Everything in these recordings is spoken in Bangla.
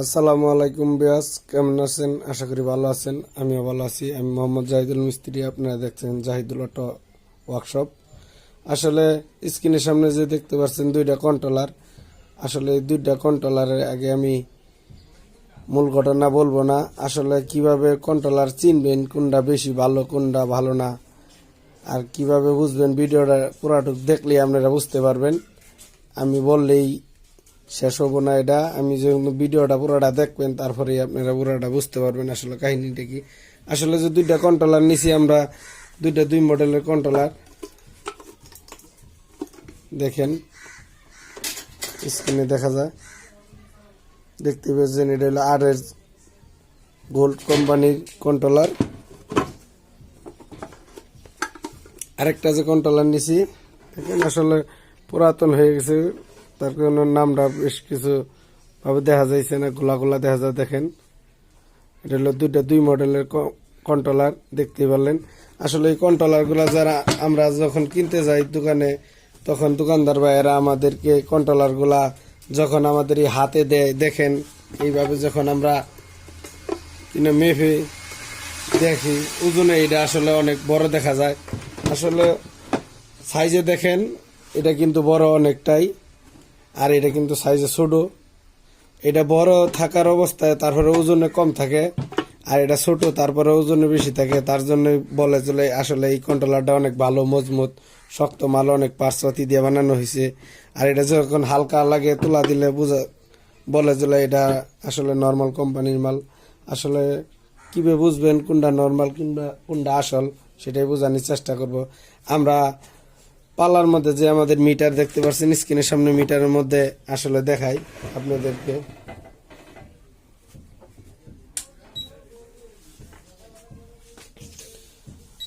আসসালামু আলাইকুম বিয়াস কেমন আছেন? আশা করি ভালো আছেন, আমিও ভালো আছি। আমি মোহাম্মদ জাহিদুল মিস্ত্রি, আপনারা দেখছেন জাহিদুল অটো ওয়ার্কশপ। আসলে স্ক্রিনের সামনে যে দেখতে পাচ্ছেন দুইটা কন্ট্রোলার আসলে দুইটা কন্ট্রোলারের আগে আমি মূল ঘটনা বলব না। আসলে কীভাবে কন্ট্রোলার চিনবেন, কোনটা বেশি ভালো, কোনটা ভালো না, আর কীভাবে বুঝবেন, ভিডিওটা পুরাটুক দেখলেই আপনারা বুঝতে পারবেন। আমি বললেই শেষ হব না এটা। আমি যে ভিডিওটা পুরোটা দেখবেন, তারপরে আপনারা পুরোটা বুঝতে পারবেন আসলে কাহিনীটা কি। আসলে যে দুইটা কন্ট্রোলার নিছি আমরা, দুইটা দুই মডেলের কন্ট্রোলার দেখেন স্ক্রিনে দেখা যায়। দেখতে পেয়েছেন এটা হলো R S gold company controller আরেকটা যে কন্ট্রোলার নিছি, দেখেন আসলে পুরাতন হয়ে গেছে। তার কারণে নামটা বেশ কিছু ভাবে দেখা যাইছে না, গোলা গোলা দেখা যায়, দেখেন। এটা হলো দুইটা দুই মডেলের কন্ট্রোলার দেখতে পারলেন। আসলে এই কন্ট্রোলারগুলা যারা, আমরা যখন কিনতে যাই দোকানে, তখন দোকানদার ভাইয়েরা আমাদেরকে কন্ট্রোলারগুলা যখন আমাদের এই হাতে দেয়, দেখেন। এইভাবে যখন আমরা কিনে মেপে দেখি, ওজনে এটা আসলে অনেক বড় দেখা যায়। আসলে সাইজে দেখেন, এটা কিন্তু বড় অনেকটাই। আর এটা কিন্তু সাইজে ছোট। এটা বড় থাকার অবস্থায় তারপরে ওজনে কম থাকে, আর এটা ছোট তারপরে ওজনে বেশি থাকে। তার জন্য বলে চলে, আসলে এই কন্ট্রোলারটা অনেক ভালো, মজবুত, শক্ত মাল, অনেক পার্সপাতি দিয়ে বানানো হয়েছে। আর এটা যখন হালকা লাগে তুলা দিলে বোঝা, বলে চলে এটা আসলে নর্মাল কোম্পানির মাল। আসলে কীভাবে বুঝবেন কোনটা নর্মাল কিংবা কোনটা আসল, সেটাই বোঝানোর চেষ্টা করব। আমরা পাল্লার মধ্যে যে আমাদের মিটার দেখতে পাচ্ছেন স্ক্রিনের সামনে মিটারের মধ্যে আসলে দেখাই আপনাদেরকে।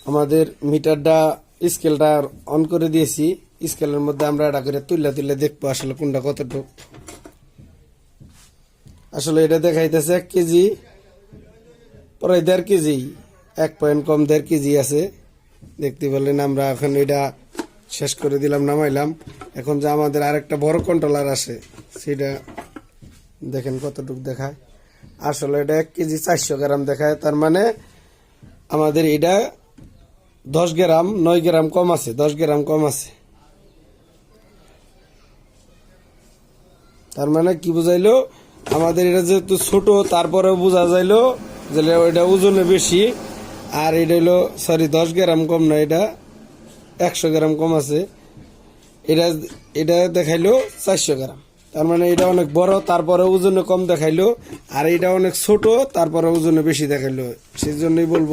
আমাদের মিটারটা, স্কেলটা অন করে দিয়েছি। স্কেলের মধ্যে আমরা এটা করে তুললে তুললে দেখব আসলে কোনটা কতটুকু। আসলে এটা দেখাইতেছে এক কেজি প্রায় দেড় কেজি, এক পয়েন্ট কম দেড় কেজি আছে। দেখতে পেলেন আমরা এখন এটা শেষ করে দিলাম, নামাইলাম। এখন যে আমাদের আরেকটা বড় কন্ট্রোলার আছে, সেটা দেখেন কতটুকু দেখায়। আসলে এটা এক কেজি চারশো গ্রাম দেখায়, তার মানে আমাদের এটা দশ গ্রাম, নয় গ্রাম কম আছে, দশ গ্রাম কম আছে। তার মানে কি বুঝাইলো, আমাদের এটা যেহেতু ছোট, তারপরেও বোঝা যাইলো যে ওইটা ওজনে বেশি, আর এটা হলো সরি দশ গ্রাম কম না, এটা একশো গ্রাম কম আছে। এটা এটা দেখাইলো চারশো গ্রাম। তার মানে এটা অনেক বড়, তারপরে ওজনে কম দেখাইলো। আর এটা অনেক ছোট, তারপরে ওজনে বেশি দেখাইলো। সেই জন্যই বলব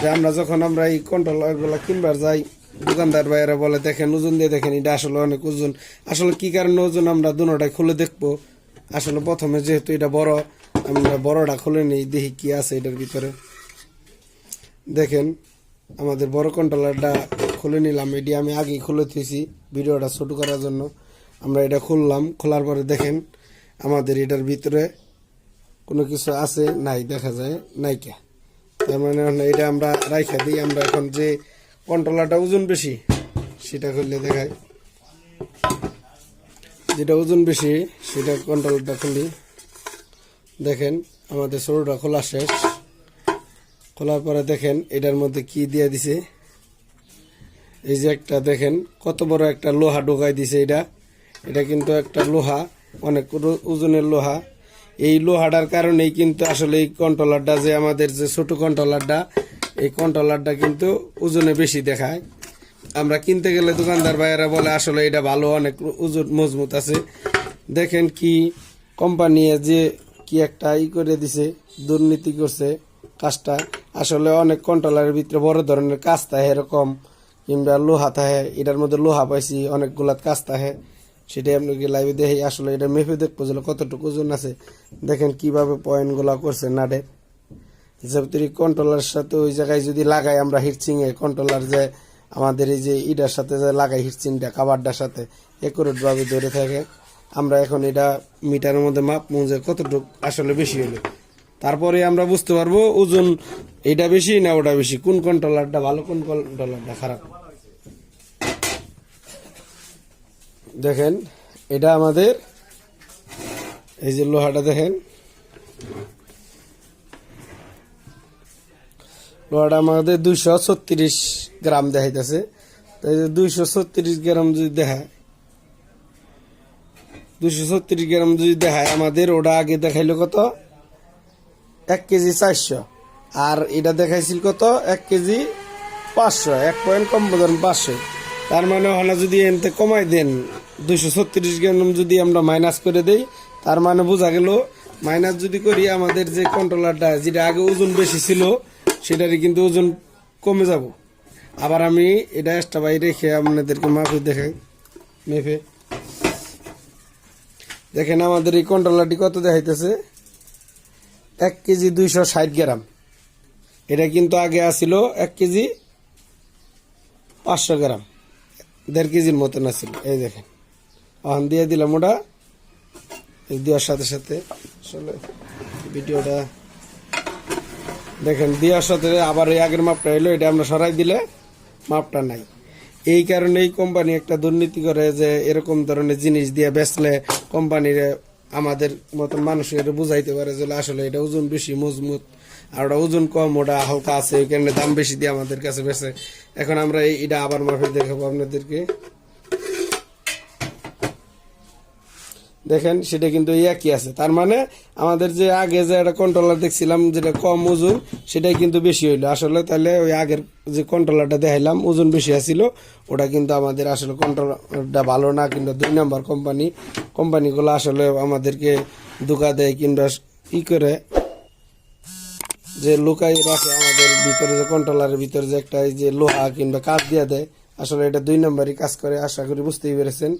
যে আমরা যখন আমরা এই কন্ট্রোলারগুলা কিনবার যাই, দোকানদার ভাইয়েরা বলে, দেখেন, ওজন দিয়ে দেখেন, এটা আসলে অনেক ওজন। আসলে কি কারণে ওজন আমরা দুটাই খুলে দেখব? আসলে প্রথমে যেহেতু এটা বড় আমরা বড়টা খুলে নিই, দেখি কি আছে এটার ভিতরে। দেখেন, আমাদের বড় কন্ট্রোলারটা খুলে নিলাম, এটি আমি আগেই খুলে দিয়েছি ভিডিওটা ছোট করার জন্য। আমরা এটা খুললাম, খোলার পরে দেখেন আমাদের এটার ভিতরে কোনো কিছু আছে, নাই দেখা যায়, নাইকা। তার মানে এটা আমরা রাইখা দিই, আমরা এখন যে কন্ট্রোলারটা ওজন বেশি, সেটা খুললে দেখায়। যেটা ওজন বেশি, সেটা কন্ট্রোলারটা খুলি। দেখেন আমাদের ছোটোটা খোলা শেষ। খোলার পরে দেখেন এটার মধ্যে কি দিয়ে দিছে। এই যে একটা দেখেন, কত বড় একটা লোহা ঢোকাই দিছে এটা। এটা কিন্তু একটা লোহা, অনেক ওজনের লোহা। এই লোহাটার কারণেই কিন্তু আসলে এই কন্ট্রোলারটা যে আমাদের যে ছোট কন্ট্রোলারটা এই কন্ট্রোলারটা কিন্তু ওজনে বেশি দেখায়। আমরা কিনতে গেলে দোকানদার ভাইয়েরা বলে, আসলে এটা ভালো, অনেক ওজন মজবুত আছে। দেখেন কি কোম্পানি যে কি একটা ই করে দিছে, দুর্নীতি করছে কাজটা। আসলে অনেক কন্ট্রোলারের ভিতরে বড় ধরনের কাজ থাকে এরকম। কিংবা লোহা থাকে এটার মধ্যে লোহা পাইছি, অনেকগুলা কাজ থাকে সেটাই আপনাকে লাইভে দেখে আসলে এটা মেপে দেখব যে কতটুকু ওজন আছে। দেখেন কীভাবে পয়েন্টগুলা করছে নাটে। যেহেতু কন্ট্রোলার সাথে ওই জায়গায় যদি লাগাই আমরা হিটসিং এ কন্ট্রোলার যে আমাদের এই যে ইটার সাথে যে লাগাই হিটসিংটা কাবারটার সাথে একুরেট ভাবে ধরে থাকে। আমরা এখন এটা মিটারের মধ্যে মাপ যে কতটুকু আসলে বেশি হলো তারপরে আমরা বুঝতে পারব ওজন এটা বেশি না ওটা বেশি। কোন কন্ট্রোলারটা ভালো, কোন কন্ট্রোলারটা খারাপ। দেখেন, এটা আমাদের, এই যে লোহাটা দেখেন। লোহাটা আমাদের দুইশো ছত্রিশ গ্রাম দেখাইতেছে। তাই দুইশো ছত্রিশ গ্রাম যদি দেখায়, দুইশো ছত্রিশ গ্রাম যদি দেখায়, আমাদের ওটা আগে দেখাইলো কত? এক কেজি চারশো। আর এটা দেখাইছিল কত? এক কেজি পাঁচশো, এক পয়েন্ট কম ধরেন পাঁচশো। তার মানে ওখানে যদি এনতে কমাই দেন, দুইশো ছত্রিশ গ্রাম যদি আমরা মাইনাস করে দেই, তার মানে বোঝা গেল মাইনাস যদি করি আমাদের যে কন্ট্রোলারটা যেটা আগে ওজন বেশি ছিল, সেটারই কিন্তু ওজন কমে যাব। আবার আমি এটা এক্সট্রা বাইরে রেখে আপনাদেরকে মাপে দেখাই মেপে দেখেন আমাদের এই কন্ট্রোলারটি কত দেখাইতেছে? এক কেজি দুইশো ষাট গ্রাম। এটা কিন্তু আগে আসিল এক কেজি পাঁচশো গ্রাম। দেড় কেজির মতন আসিল এই দেখেন। অহন দিয়ে দিলাম ওটা। দেওয়ার সাথে সাথে আসলে ভিডিওটা দেখেন, দেওয়ার সাথে আবার এই আগের মাপটা এলো, এটা আমরা সরাই দিলে মাপটা নাই। এই কারণে এই কোম্পানি একটা দুর্নীতি করে যে এরকম ধরনের জিনিস দিয়ে বেচলে কোম্পানির আমাদের মতন এটা বুঝাইতে পারে যে আসলে এটা ওজন বেশি, মজবুত। আর ওটা ওজন কম, ওটা হালকা আছে, ওই কারণে দাম বেশি দিয়ে আমাদের কাছে বেছে এখন আমরা এটা আবার মাফে দেখাবো আপনাদেরকে। দেখেন, সেটা কিন্তু একই আছে। তার মানে আমাদের যে আগে যে একটা কন্ট্রোলার দেখছিলাম, যেটা কম ওজন, সেটাই কিন্তু বেশি হইল। আসলে তাহলে ওই আগের যে কন্ট্রোলারটা দেখাইলাম, ওজন বেশি আছিল, ওটা কিন্তু আমাদের আসলে কন্ট্রোলারটা ভালো না কিন্তু দুই নাম্বার কোম্পানি কোম্পানিগুলো আসলে আমাদেরকে ধোকা দেয়, কিংবা ই করে যে লুকাই রাখে আমাদের ভিতরে যে কন্ট্রোলারের ভিতরে যে একটা যে লোহা কিংবা কাজ দিয়ে দেয়। আসলে এটা দুই নম্বরই কাজ করে, আশা করি বুঝতেই পেরেছেন।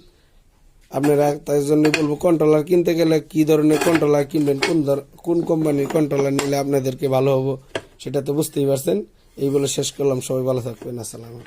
আপনারা তাই জন্য বলব কন্ট্রোলার কিনতে গেলে কি ধরনের কন্ট্রোলার কিনবেন, কোন ধর- কোন কোম্পানির কন্ট্রোলার নিলে আপনাদেরকে ভালো হব, সেটা তো বুঝতেই পারছেন। এই বলে শেষ করলাম, সবাই ভালো থাকবেন, আসসালাম